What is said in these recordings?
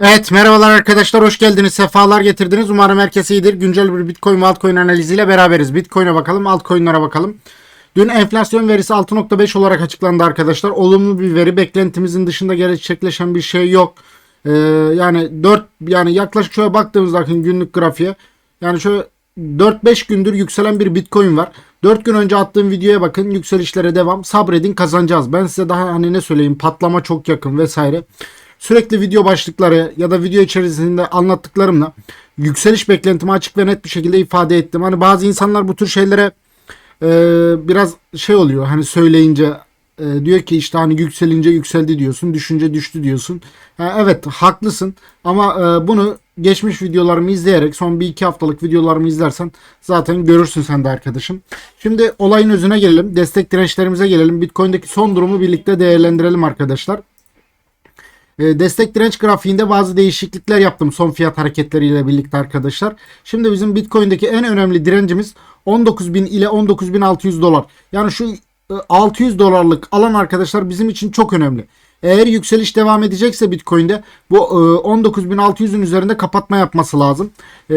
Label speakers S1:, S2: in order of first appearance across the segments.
S1: Evet merhabalar arkadaşlar hoş geldiniz sefalar getirdiniz. Umarım herkes iyidir. Güncel bir bitcoin ve altcoin analiziyle beraberiz. Bitcoin'e bakalım altcoin'lara bakalım. Dün enflasyon verisi 6.5 olarak açıklandı arkadaşlar. Olumlu bir veri beklentimizin dışında gerçekleşen bir şey yok. Ee, yani 4 yani yaklaşık şöyle baktığımızda günlük grafiğe yani şöyle 4-5 gündür yükselen bir bitcoin var. 4 gün önce attığım videoya bakın yükselişlere devam sabredin kazanacağız. Ben size daha hani ne söyleyeyim patlama çok yakın vesaire Sürekli video başlıkları ya da video içerisinde anlattıklarımla yükseliş beklentimi açık ve net bir şekilde ifade ettim. Hani bazı insanlar bu tür şeylere e, biraz şey oluyor hani söyleyince e, diyor ki işte hani yükselince yükseldi diyorsun, düşünce düştü diyorsun. Ha, evet haklısın ama e, bunu geçmiş videolarımı izleyerek son bir iki haftalık videolarımı izlersen zaten görürsün sen de arkadaşım. Şimdi olayın özüne gelelim. Destek dirençlerimize gelelim. Bitcoin'deki son durumu birlikte değerlendirelim arkadaşlar. E, destek direnç grafiğinde bazı değişiklikler yaptım son fiyat hareketleriyle birlikte arkadaşlar. Şimdi bizim Bitcoin'deki en önemli direncimiz 19.000 ile 19.600 dolar. Yani şu e, 600 dolarlık alan arkadaşlar bizim için çok önemli. Eğer yükseliş devam edecekse Bitcoin'de bu e, 19.600'ün üzerinde kapatma yapması lazım. E,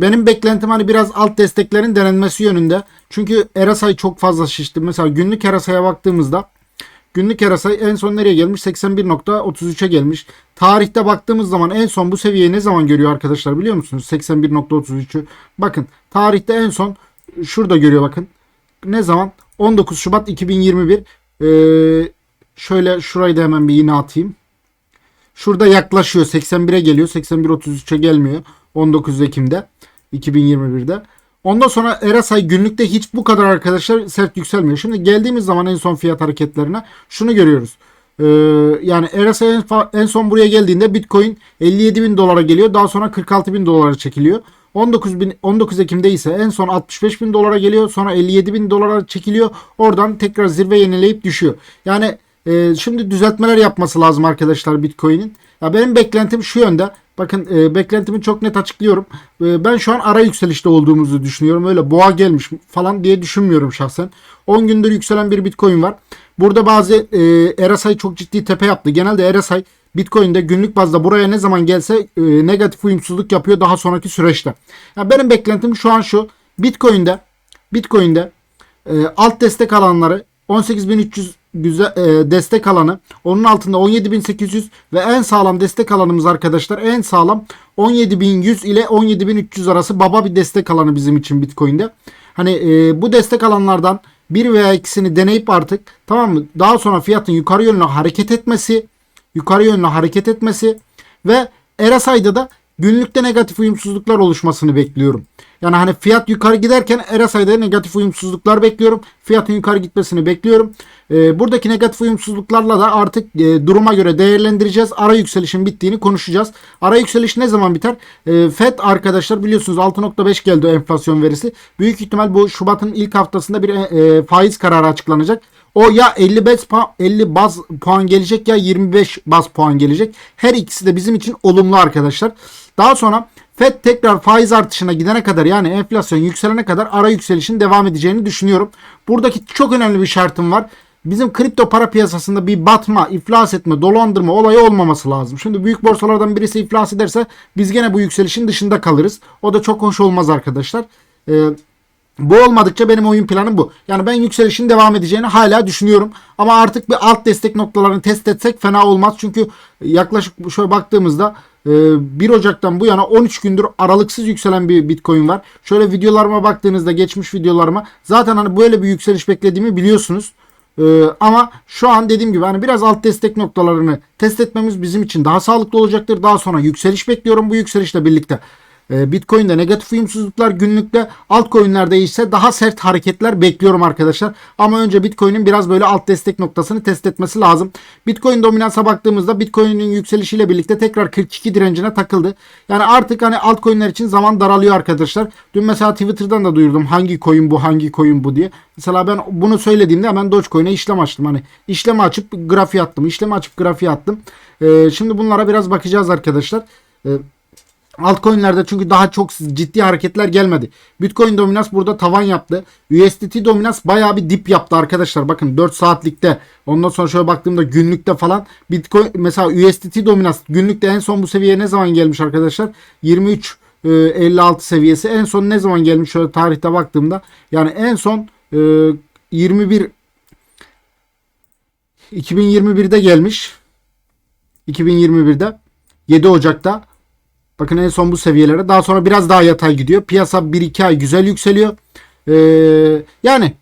S1: benim beklentim hani biraz alt desteklerin denenmesi yönünde. Çünkü RSI çok fazla şişti. Mesela günlük RSI'ye baktığımızda Günlük RSI en son nereye gelmiş? 81.33'e gelmiş. Tarihte baktığımız zaman en son bu seviyeyi ne zaman görüyor arkadaşlar biliyor musunuz? 81.33'ü. Bakın tarihte en son şurada görüyor bakın. Ne zaman? 19 Şubat 2021. Ee, şöyle şurayı da hemen bir yine atayım. Şurada yaklaşıyor. 81'e geliyor. 81.33'e gelmiyor. 19 Ekim'de 2021'de. Ondan sonra RSI günlükte hiç bu kadar arkadaşlar sert yükselmiyor. Şimdi geldiğimiz zaman en son fiyat hareketlerine şunu görüyoruz. Ee, yani RSI en, en son buraya geldiğinde Bitcoin 57 bin dolara geliyor. Daha sonra 46 bin dolara çekiliyor. 19, bin, 19 Ekim'de ise en son 65 bin dolara geliyor. Sonra 57 bin dolara çekiliyor. Oradan tekrar zirve yenileyip düşüyor. Yani e, şimdi düzeltmeler yapması lazım arkadaşlar Bitcoin'in. Ya benim beklentim şu yönde. Bakın e, beklentimi çok net açıklıyorum. E, ben şu an ara yükselişte olduğumuzu düşünüyorum. Öyle boğa gelmiş falan diye düşünmüyorum şahsen. 10 gündür yükselen bir Bitcoin var. Burada bazı e, RSI çok ciddi tepe yaptı. Genelde RSI Bitcoin'de günlük bazda buraya ne zaman gelse e, negatif uyumsuzluk yapıyor daha sonraki süreçte. Yani benim beklentim şu an şu. Bitcoin'de Bitcoin'de e, alt destek alanları 18.300 güzel e, destek alanı. Onun altında 17.800 ve en sağlam destek alanımız arkadaşlar. En sağlam 17.100 ile 17.300 arası baba bir destek alanı bizim için Bitcoin'de. Hani e, bu destek alanlardan bir veya ikisini deneyip artık tamam mı? Daha sonra fiyatın yukarı yönlü hareket etmesi, yukarı yönlü hareket etmesi ve RSI'da da günlükte negatif uyumsuzluklar oluşmasını bekliyorum. Yani hani fiyat yukarı giderken RSI'de negatif uyumsuzluklar bekliyorum. Fiyatın yukarı gitmesini bekliyorum. E, buradaki negatif uyumsuzluklarla da artık e, duruma göre değerlendireceğiz. Ara yükselişin bittiğini konuşacağız. Ara yükseliş ne zaman biter? E, FED arkadaşlar biliyorsunuz 6.5 geldi enflasyon verisi. Büyük ihtimal bu Şubat'ın ilk haftasında bir e, faiz kararı açıklanacak. O ya 55 puan, 50 baz puan gelecek ya 25 baz puan gelecek. Her ikisi de bizim için olumlu arkadaşlar. Daha sonra FED tekrar faiz artışına gidene kadar yani enflasyon yükselene kadar ara yükselişin devam edeceğini düşünüyorum. Buradaki çok önemli bir şartım var. Bizim kripto para piyasasında bir batma, iflas etme, dolandırma olayı olmaması lazım. Şimdi büyük borsalardan birisi iflas ederse biz gene bu yükselişin dışında kalırız. O da çok hoş olmaz arkadaşlar. Ee, bu olmadıkça benim oyun planım bu. Yani ben yükselişin devam edeceğini hala düşünüyorum. Ama artık bir alt destek noktalarını test etsek fena olmaz. Çünkü yaklaşık şöyle baktığımızda 1 Ocak'tan bu yana 13 gündür aralıksız yükselen bir Bitcoin var. Şöyle videolarıma baktığınızda geçmiş videolarıma zaten hani böyle bir yükseliş beklediğimi biliyorsunuz. Ee, ama şu an dediğim gibi hani biraz alt destek noktalarını test etmemiz bizim için daha sağlıklı olacaktır. Daha sonra yükseliş bekliyorum bu yükselişle birlikte. Ee, Bitcoin'de negatif uyumsuzluklar günlükte altcoin'lerde ise daha sert hareketler bekliyorum arkadaşlar. Ama önce Bitcoin'in biraz böyle alt destek noktasını test etmesi lazım. Bitcoin dominansa baktığımızda Bitcoin'in yükselişiyle birlikte tekrar 42 direncine takıldı. Yani artık hani altcoin'ler için zaman daralıyor arkadaşlar. Dün mesela Twitter'dan da duyurdum hangi coin bu hangi coin bu diye. Mesela ben bunu söylediğimde hemen Dogecoin'e işlem açtım. Hani işlemi açıp grafiği attım. İşlemi açıp grafiği attım. Ee, şimdi bunlara biraz bakacağız arkadaşlar. Ee, Altcoin'lerde çünkü daha çok ciddi hareketler gelmedi. Bitcoin dominans burada tavan yaptı. USDT dominans bayağı bir dip yaptı arkadaşlar. Bakın 4 saatlikte ondan sonra şöyle baktığımda günlükte falan Bitcoin mesela USDT dominans günlükte en son bu seviyeye ne zaman gelmiş arkadaşlar? 23 e, 56 seviyesi. En son ne zaman gelmiş şöyle tarihte baktığımda yani en son e, 21 2021'de gelmiş. 2021'de 7 Ocak'ta Bakın en son bu seviyelere. Daha sonra biraz daha yatay gidiyor. Piyasa 1-2 ay güzel yükseliyor. Ee, yani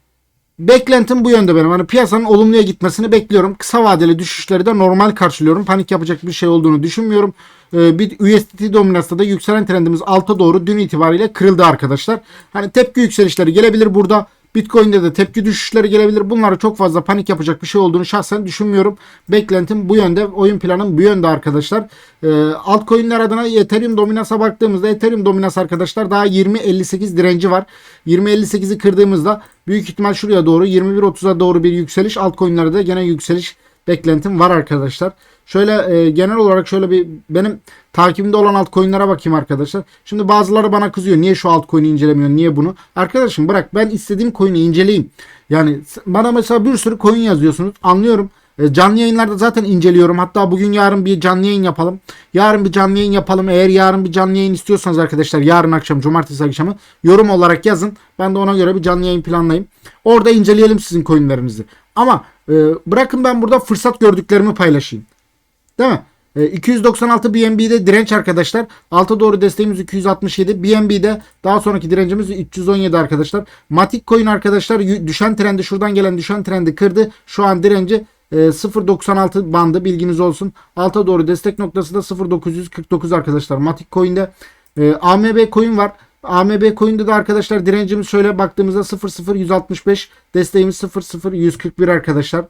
S1: beklentim bu yönde benim. Hani piyasanın olumluya gitmesini bekliyorum. Kısa vadeli düşüşleri de normal karşılıyorum. Panik yapacak bir şey olduğunu düşünmüyorum. Ee, bir USDT dominansta da yükselen trendimiz alta doğru dün itibariyle kırıldı arkadaşlar. Hani tepki yükselişleri gelebilir burada. Bitcoin'de de tepki düşüşleri gelebilir. Bunları çok fazla panik yapacak bir şey olduğunu şahsen düşünmüyorum. Beklentim bu yönde. Oyun planım bu yönde arkadaşlar. Ee, altcoin'ler adına Ethereum dominansa baktığımızda Ethereum dominans arkadaşlar daha 20.58 direnci var. 20.58'i kırdığımızda büyük ihtimal şuraya doğru 21.30'a doğru bir yükseliş. Altcoin'lerde gene yükseliş beklentim var arkadaşlar. Şöyle e, genel olarak şöyle bir benim takibimde olan altcoin'lere bakayım arkadaşlar. Şimdi bazıları bana kızıyor. Niye şu altcoin'i incelemiyorsun? Niye bunu? Arkadaşım bırak ben istediğim coin'i inceleyeyim. Yani bana mesela bir sürü coin yazıyorsunuz. Anlıyorum. E, canlı yayınlarda zaten inceliyorum. Hatta bugün yarın bir canlı yayın yapalım. Yarın bir canlı yayın yapalım. Eğer yarın bir canlı yayın istiyorsanız arkadaşlar yarın akşam cumartesi akşamı yorum olarak yazın. Ben de ona göre bir canlı yayın planlayayım. Orada inceleyelim sizin coinlerinizi. Ama e, bırakın ben burada fırsat gördüklerimi paylaşayım. Değil mi? E, 296 BNB'de direnç arkadaşlar. Alta doğru desteğimiz 267. BNB'de daha sonraki direncimiz 317 arkadaşlar. Matic coin arkadaşlar düşen trendi şuradan gelen düşen trendi kırdı. Şu an direnci 0.96 bandı bilginiz olsun. Alta doğru destek noktası da 0.949 arkadaşlar. Matic Coin'de e, AMB Coin var. AMB Coin'de de arkadaşlar direncimiz şöyle baktığımızda 0.0165 desteğimiz 0.0141 arkadaşlar.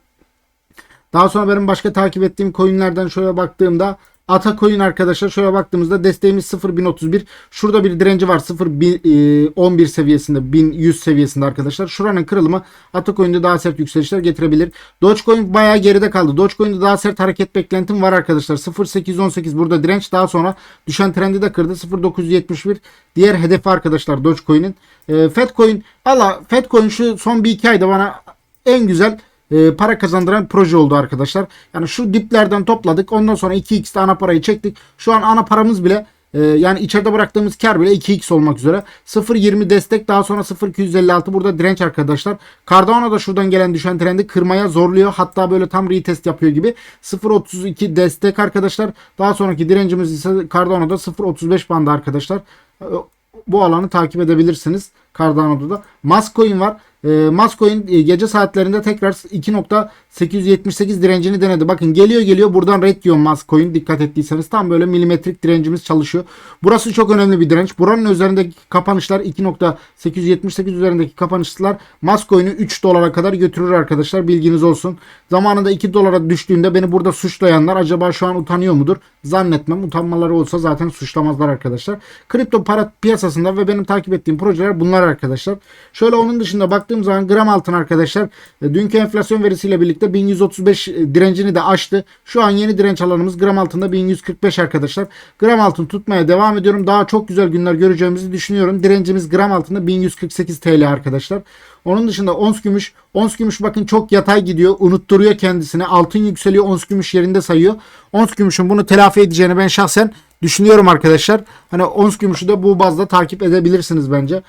S1: Daha sonra benim başka takip ettiğim coinlerden şöyle baktığımda Ata coin arkadaşlar şöyle baktığımızda desteğimiz 0.1031. Şurada bir direnci var 0.11 e, seviyesinde 1100 seviyesinde arkadaşlar. Şuranın kırılımı Ata coin'de daha sert yükselişler getirebilir. Dogecoin bayağı geride kaldı. Dogecoin'de daha sert hareket beklentim var arkadaşlar. 0.818 burada direnç daha sonra düşen trendi de kırdı. 0.971 diğer hedefi arkadaşlar Dogecoin'in. E, Fedcoin Allah Fedcoin şu son bir iki ayda bana en güzel e, para kazandıran proje oldu arkadaşlar. Yani şu diplerden topladık. Ondan sonra 2x ana parayı çektik. Şu an ana paramız bile e, yani içeride bıraktığımız kar bile 2x olmak üzere. 0.20 destek daha sonra 0.256 burada direnç arkadaşlar. Cardano da şuradan gelen düşen trendi kırmaya zorluyor. Hatta böyle tam retest yapıyor gibi. 0.32 destek arkadaşlar. Daha sonraki direncimiz ise Cardano'da 0.35 bandı arkadaşlar. E, bu alanı takip edebilirsiniz. Cardano'da da. Mascoin var. E, Mascoin gece saatlerinde tekrar 2.878 direncini denedi. Bakın geliyor geliyor buradan red diyor Mascoin dikkat ettiyseniz. Tam böyle milimetrik direncimiz çalışıyor. Burası çok önemli bir direnç. Buranın üzerindeki kapanışlar 2.878 üzerindeki kapanışlar Mascoin'i 3 dolara kadar götürür arkadaşlar. Bilginiz olsun. Zamanında 2 dolara düştüğünde beni burada suçlayanlar acaba şu an utanıyor mudur? Zannetmem. Utanmaları olsa zaten suçlamazlar arkadaşlar. Kripto para piyasasında ve benim takip ettiğim projeler bunlar arkadaşlar. Şöyle onun dışında baktığım zaman gram altın arkadaşlar e, dünkü enflasyon verisiyle birlikte 1135 e, direncini de aştı. Şu an yeni direnç alanımız gram altında 1145 arkadaşlar. Gram altın tutmaya devam ediyorum. Daha çok güzel günler göreceğimizi düşünüyorum. Direncimiz gram altında 1148 TL arkadaşlar. Onun dışında ons gümüş. Ons gümüş bakın çok yatay gidiyor. Unutturuyor kendisini. Altın yükseliyor. Ons gümüş yerinde sayıyor. Ons gümüşün bunu telafi edeceğini ben şahsen düşünüyorum arkadaşlar. Hani ons gümüşü de bu bazda takip edebilirsiniz bence.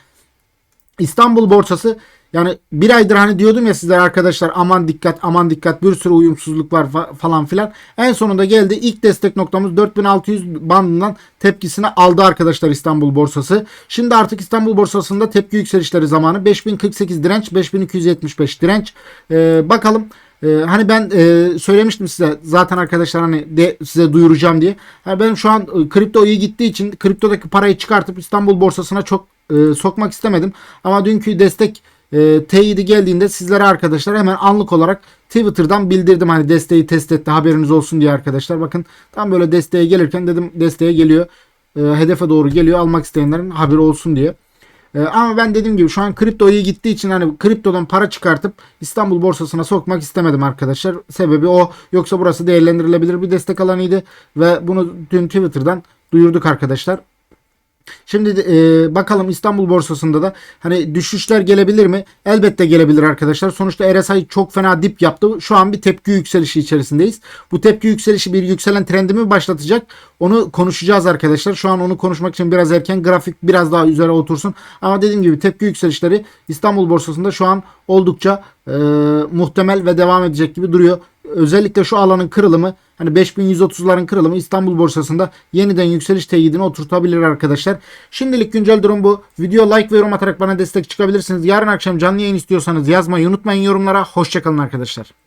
S1: İstanbul borsası yani bir aydır hani diyordum ya sizler arkadaşlar aman dikkat aman dikkat bir sürü uyumsuzluk var fa- falan filan. En sonunda geldi ilk destek noktamız 4600 bandından tepkisini aldı arkadaşlar İstanbul borsası. Şimdi artık İstanbul borsasında tepki yükselişleri zamanı 5048 direnç 5275 direnç. Ee, bakalım ee, hani ben e, söylemiştim size zaten arkadaşlar hani de size duyuracağım diye. Yani benim şu an e, kripto iyi gittiği için kriptodaki parayı çıkartıp İstanbul borsasına çok e, sokmak istemedim. Ama dünkü destek e, teyidi geldiğinde sizlere arkadaşlar hemen anlık olarak Twitter'dan bildirdim. Hani desteği test etti haberiniz olsun diye arkadaşlar. Bakın tam böyle desteğe gelirken dedim desteğe geliyor. E, hedefe doğru geliyor almak isteyenlerin haberi olsun diye. E, ama ben dediğim gibi şu an kripto iyi gittiği için hani kriptodan para çıkartıp İstanbul borsasına sokmak istemedim arkadaşlar. Sebebi o. Yoksa burası değerlendirilebilir bir destek alanıydı ve bunu dün Twitter'dan duyurduk arkadaşlar. Şimdi e, bakalım İstanbul borsasında da hani düşüşler gelebilir mi? Elbette gelebilir arkadaşlar. Sonuçta RSI çok fena dip yaptı. Şu an bir tepki yükselişi içerisindeyiz. Bu tepki yükselişi bir yükselen trendi mi başlatacak? Onu konuşacağız arkadaşlar. Şu an onu konuşmak için biraz erken. Grafik biraz daha üzere otursun. Ama dediğim gibi tepki yükselişleri İstanbul borsasında şu an oldukça e, muhtemel ve devam edecek gibi duruyor. Özellikle şu alanın kırılımı hani 5130'ların kırılımı İstanbul borsasında yeniden yükseliş teyidini oturtabilir arkadaşlar. Şimdilik güncel durum bu. Video like ve yorum atarak bana destek çıkabilirsiniz. Yarın akşam canlı yayın istiyorsanız yazmayı unutmayın yorumlara. Hoşçakalın arkadaşlar.